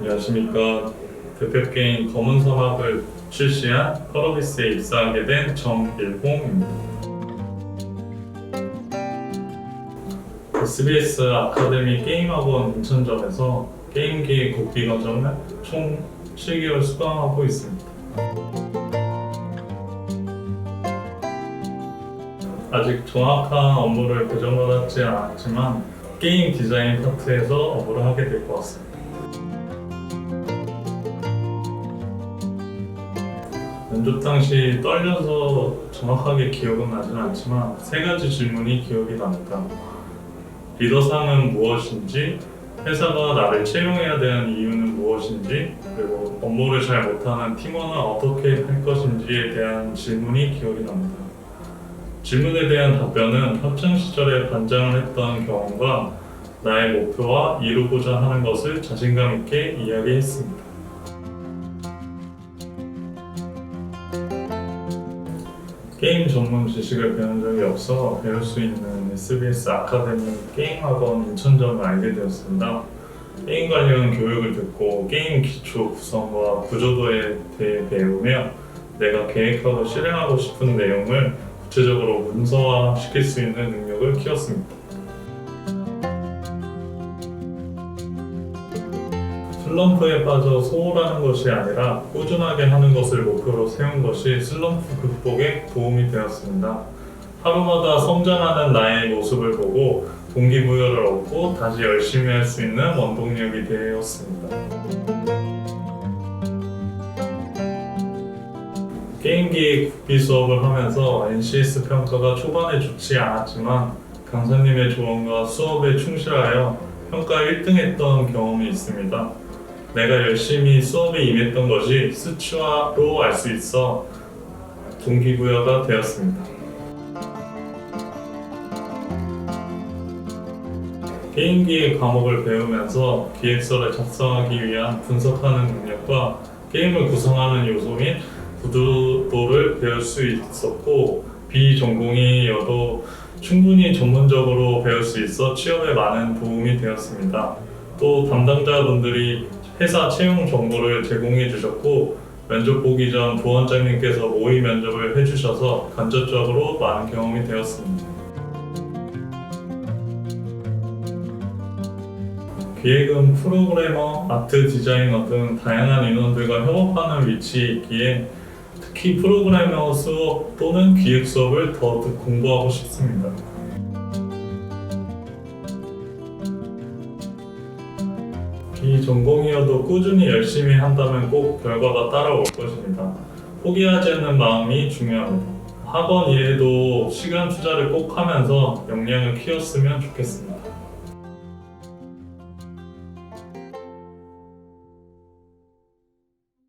안녕하십니까. 대표 게임 검은 서막을 출시한 컬러비스에 입사하게 된 정일봉입니다. SBS 아카데미 게임학원 인천점에서 게임기 국비 과정을 총 7개월 수강하고 있습니다. 아직 정확한 업무를 배정받았지 않았지만 게임 디자인 파트에서 업무를 하게 될 것 같습니다. 면접 당시 떨려서 정확하게 기억은 나진 않지만 세 가지 질문이 기억이 납니다. 리더상은 무엇인지, 회사가 나를 채용해야 되는 이유는 무엇인지, 그리고 업무를 잘 못하는 팀원은 어떻게 할 것인지에 대한 질문이 기억이 납니다. 질문에 대한 답변은 학창 시절에 반장을 했던 경험과 나의 목표와 이루고자 하는 것을 자신감 있게 이야기했습니다. 게임 전문 지식을 배운 적이 없어 배울 수 있는 SBS 아카데미 게임학원 인천점을 알게 되었습니다. 게임 관련 교육을 듣고 게임 기초 구성과 구조도에 대해 배우며 내가 계획하고 실행하고 싶은 내용을 구체적으로 문서화 시킬 수 있는 능력을 키웠습니다. 슬럼프에 빠져 소홀하는 것이 아니라 꾸준하게 하는 것을 목표로 세운 것이 슬럼프 극복에 도움이 되었습니다. 하루마다 성장하는 나의 모습을 보고 동기부여를 얻고 다시 열심히 할 수 있는 원동력이 되었습니다. 게임기 국비 수업을 하면서 NCS 평가가 초반에 좋지 않았지만 강사님의 조언과 수업에 충실하여 평가 1등 했던 경험이 있습니다. 내가 열심히 수업에 임했던 것이 수치화로 알 수 있어 동기부여가 되었습니다. 게임기의 과목을 배우면서 기획서를 작성하기 위한 분석하는 능력과 게임을 구성하는 요소 및 구조도를 배울 수 있었고 비전공이어도 충분히 전문적으로 배울 수 있어 취업에 많은 도움이 되었습니다. 또 담당자분들이 회사 채용 정보를 제공해 주셨고 면접 보기 전 부원장님께서 모의 면접을 해주셔서 간접적으로 많은 경험이 되었습니다. 기획은 프로그래머, 아트 디자이너 등 다양한 인원들과 협업하는 위치에 있기에 특히 프로그래머 수업 또는 기획 수업을 더 공부하고 싶습니다. 비전공이어도 꾸준히 열심히 한다면 꼭 결과가 따라올 것입니다. 포기하지 않는 마음이 중요합니다. 학원 일에도 시간 투자를 꼭 하면서 역량을 키웠으면 좋겠습니다.